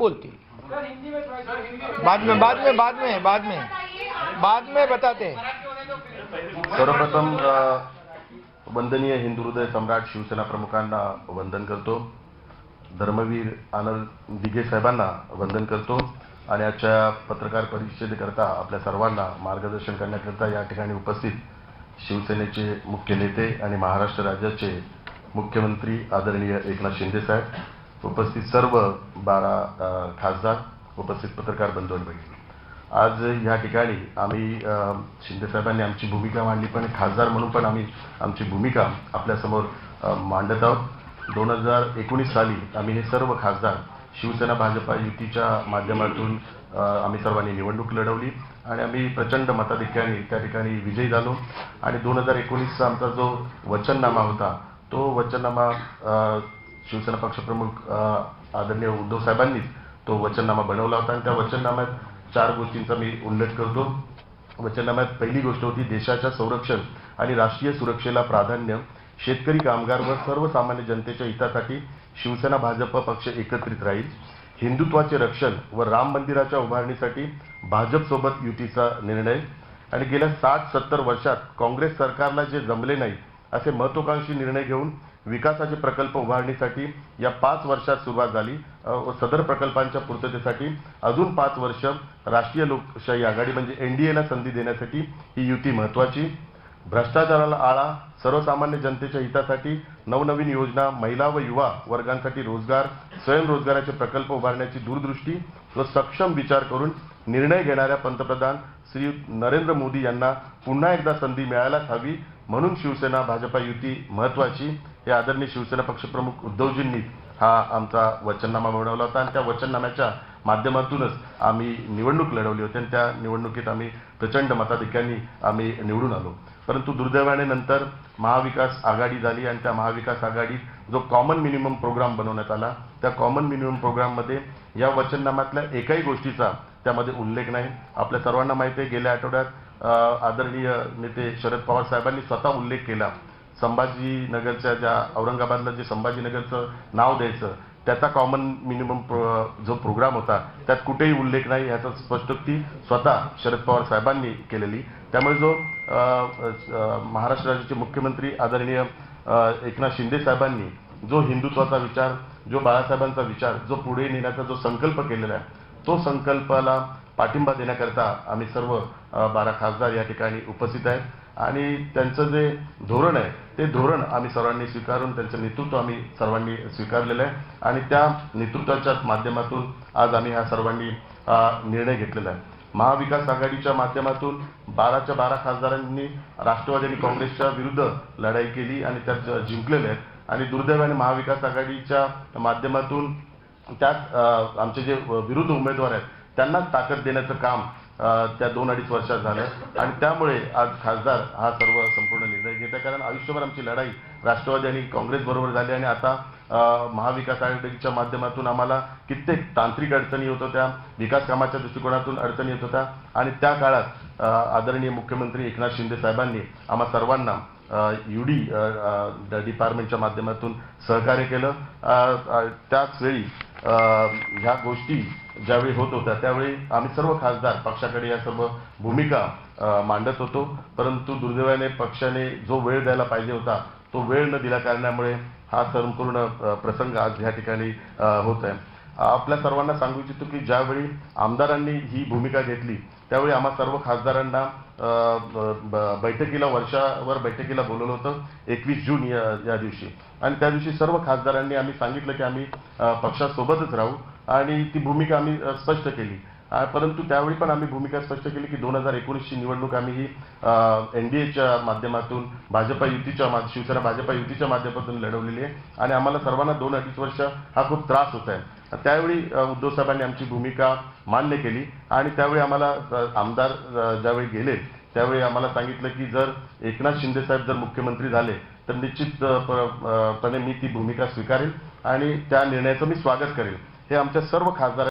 बोलते बाद में बाद में बाद में बाद में। बाद में बताते हैं। सर्वप्रथम वंदनीय हिंदू हृदय सम्राट शिवसेना प्रमुखांना वंदन करतो. धर्मवीर आनंद दिघे साहेबांना वंदन करतो. आणि आजच्या पत्रकार परिषदेकरता आपल्या सर्वांना मार्गदर्शन करण्याकरता या ठिकाणी उपस्थित शिवसेनेचे मुख्य नेते आणि महाराष्ट्र राज्याचे मुख्यमंत्री आदरणीय एकनाथ शिंदे साहेब उपस्थित सर्व बारा खासदार उपस्थित पत्रकार बंधू आणि भगिनी. आज ह्या ठिकाणी आम्ही शिंदेसाहेबांनी आमची भूमिका मांडली पण खासदार म्हणून पण आम्ही आमची भूमिका आपल्यासमोर मांडत आहोत. दोन हजार एकोणीस साली आम्ही हे सर्व खासदार शिवसेना भाजपा युतीच्या माध्यमातून आम्ही सर्वांनी निवडणूक लढवली आणि आम्ही प्रचंड मताधिक्याने त्या ठिकाणी विजयी झालो. आणि दोन हजार एकोणीसचा आमचा जो वचननामा होता तो वचननामा शिवसेना पक्षप्रमुख आदरणीय उद्धव साहेबांनीच तो वचननामा बनवला होता. आणि त्या वचननाम्यात चार गोष्टींचा मी उल्लेख करतो. वचननाम्यात पहिली गोष्ट होती देशाच्या संरक्षण आणि राष्ट्रीय सुरक्षेला प्राधान्य. शेतकरी कामगार व सर्वसामान्य जनतेच्या हितासाठी शिवसेना भाजप पक्ष एकत्रित राहील. हिंदुत्वाचे रक्षण व राम मंदिराच्या उभारणीसाठी भाजपसोबत युतीचा निर्णय. आणि गेल्या साठ सत्तर वर्षात काँग्रेस सरकारला जे जमले नाही असे महत्वाकांक्षी निर्णय घेऊन विकासाचे प्रकल्प उभारणीसाठी या पाच वर्षात सुरुवात झाली. व सदर प्रकल्पांच्या पूर्ततेसाठी अजून पाच वर्ष राष्ट्रीय लोकशाही आघाडी म्हणजे एनडीएला संधी देण्यासाठी ही युती महत्वाची भ्रष्टाचाराला आळा सर्वसामान्य जनतेच्या हितासाठी नवनवीन योजना महिला व युवा वर्गांसाठी रोजगार स्वयंरोजगाराचे प्रकल्प उभारण्याची दूरदृष्टी व सक्षम विचार करून निर्णय घेणाऱ्या पंतप्रधान श्री नरेंद्र मोदी यांना पुन्हा एकदा संधी मिळायलाच हवी म्हणून शिवसेना भाजपा युती महत्वाची हे आदरणीय शिवसेना पक्षप्रमुख उद्धवजींनी हा आमचा वचननामा मिळवला होता. आणि त्या वचननाम्याच्या माध्यमातूनच आम्ही निवडणूक लढवली होती. आणि त्या निवडणुकीत आम्ही प्रचंड मताधिक्यांनी आम्ही निवडून आलो. परंतु दुर्दैवाने नंतर महाविकास आघाडी झाली आणि त्या महाविकास आघाडीत जो कॉमन मिनिमम प्रोग्राम बनवण्यात आला त्या कॉमन मिनिमम प्रोग्राममध्ये या वचननाम्यातल्या एकाही गोष्टीचा त्यामध्ये उल्लेख नाही. आपल्या सर्वांना माहिती आहे गेल्या आठवड्यात आदरणीय नेते शरद पवार साहेबांनी स्वतः उल्लेख केला संभाजीनगरच्या ज्या औरंगाबादला जे संभाजीनगरचं नाव द्यायचं त्याचा कॉमन मिनिमम जो प्रोग्राम होता त्यात कुठेही उल्लेख नाही याचा स्पष्टोक्ती स्वतः शरद पवार साहेबांनी केलेली. त्यामुळे जो महाराष्ट्र राज्याचे मुख्यमंत्री आदरणीय एकनाथ शिंदे साहेबांनी जो हिंदुत्वाचा विचार जो बाळासाहेबांचा विचार जो पुढे नेण्याचा जो संकल्प केलेला आहे तो संकल्पाला पाठिंबा देण्याकरता आम्ही सर्व बारा खासदार या ठिकाणी उपस्थित आहेत. आणि त्यांचं जे धोरण आहे ते धोरण आम्ही सर्वांनी स्वीकारून त्यांचं नेतृत्व आम्ही सर्वांनी स्वीकारलेलं आहे. आणि त्या नेतृत्वाच्या माध्यमातून आज आम्ही हा सर्वांनी निर्णय घेतलेला आहे. महाविकास आघाडीच्या माध्यमातून बाराच्या बारा खासदारांनी राष्ट्रवादी आणि काँग्रेसच्या विरुद्ध लढाई केली आणि त्यात जिंकलेले आहेत. आणि दुर्दैवाने महाविकास आघाडीच्या माध्यमातून त्यात आमचे जे विरुद्ध उमेदवार आहेत त्यांनाच ताकद देण्याचं काम त्या दोन अडीच वर्षात झालं. आणि त्यामुळे आज खासदार हा सर्व संपूर्ण निर्णय घेत आहे कारण आयुष्यभर आमची लढाई राष्ट्रवादी आणि काँग्रेस बरोबर झाली आणि आता महाविकास आघाडीच्या माध्यमातून आम्हाला कित्येक तांत्रिक अडचणी होत होत्या विकास कामाच्या दृष्टिकोनातून अडचणी येत होत्या. आणि त्या काळात आदरणीय मुख्यमंत्री एकनाथ शिंदे साहेबांनी आम्हा सर्वांना ईडी डिपार्टमेंटच्या माध्यमातून सहकार्य केलं. त्याचवेळी त्याच वेळी ह्या गोष्टी ज्यावेळी होत होत्या त्यावेळी आम्ही सर्व खासदार पक्षाकडे या सर्व भूमिका मांडत होतो. परंतु दुर्दैवाने पक्षाने जो वेळ द्यायला पाहिजे होता तो वेळ न दिल्या कारणामुळे हा संपूर्ण प्रसंग आज या ठिकाणी होत आहे आपल्या सर्वांना सांगू इच्छितो की ज्यावेळी आमदारांनी ही भूमिका घेतली त्यावेळी आम्हा सर्व खासदारांना बैठकीला वर्षावर बैठकीला बोलवलं होतं एकवीस जून या या दिवशी. आणि त्या दिवशी सर्व खासदारांनी आम्ही सांगितलं की आम्ही पक्षासोबतच राहू आणि ती भूमिका आम्ही स्पष्ट केली. परंतु त्यावेळी पण आम्ही भूमिका स्पष्ट केली की दोन हजार एकोणीसची निवडणूक आम्ही ही एन डी एच्या माध्यमातून भाजपा युतीच्या मा- शिवसेना भाजपा युतीच्या माध्यमातून लढवलेली आहे. आणि आम्हाला सर्वांना दोन अडीच वर्ष हा खूप त्रास होत आहे. त्यावेळी उद्धव साहेबांनी आमची भूमिका मान्य केली आणि त्यावेळी आम्हाला आमदार ज्यावेळी गेले त्यावेळी आम्हाला सांगितलं की जर एकनाथ शिंदे साहेब जर मुख्यमंत्री झाले तर निश्चित प- पणे मी ती भूमिका स्वीकारेल आणि त्या निर्णयाचं मी स्वागत करेल. हे आमच्या सर्व खासदार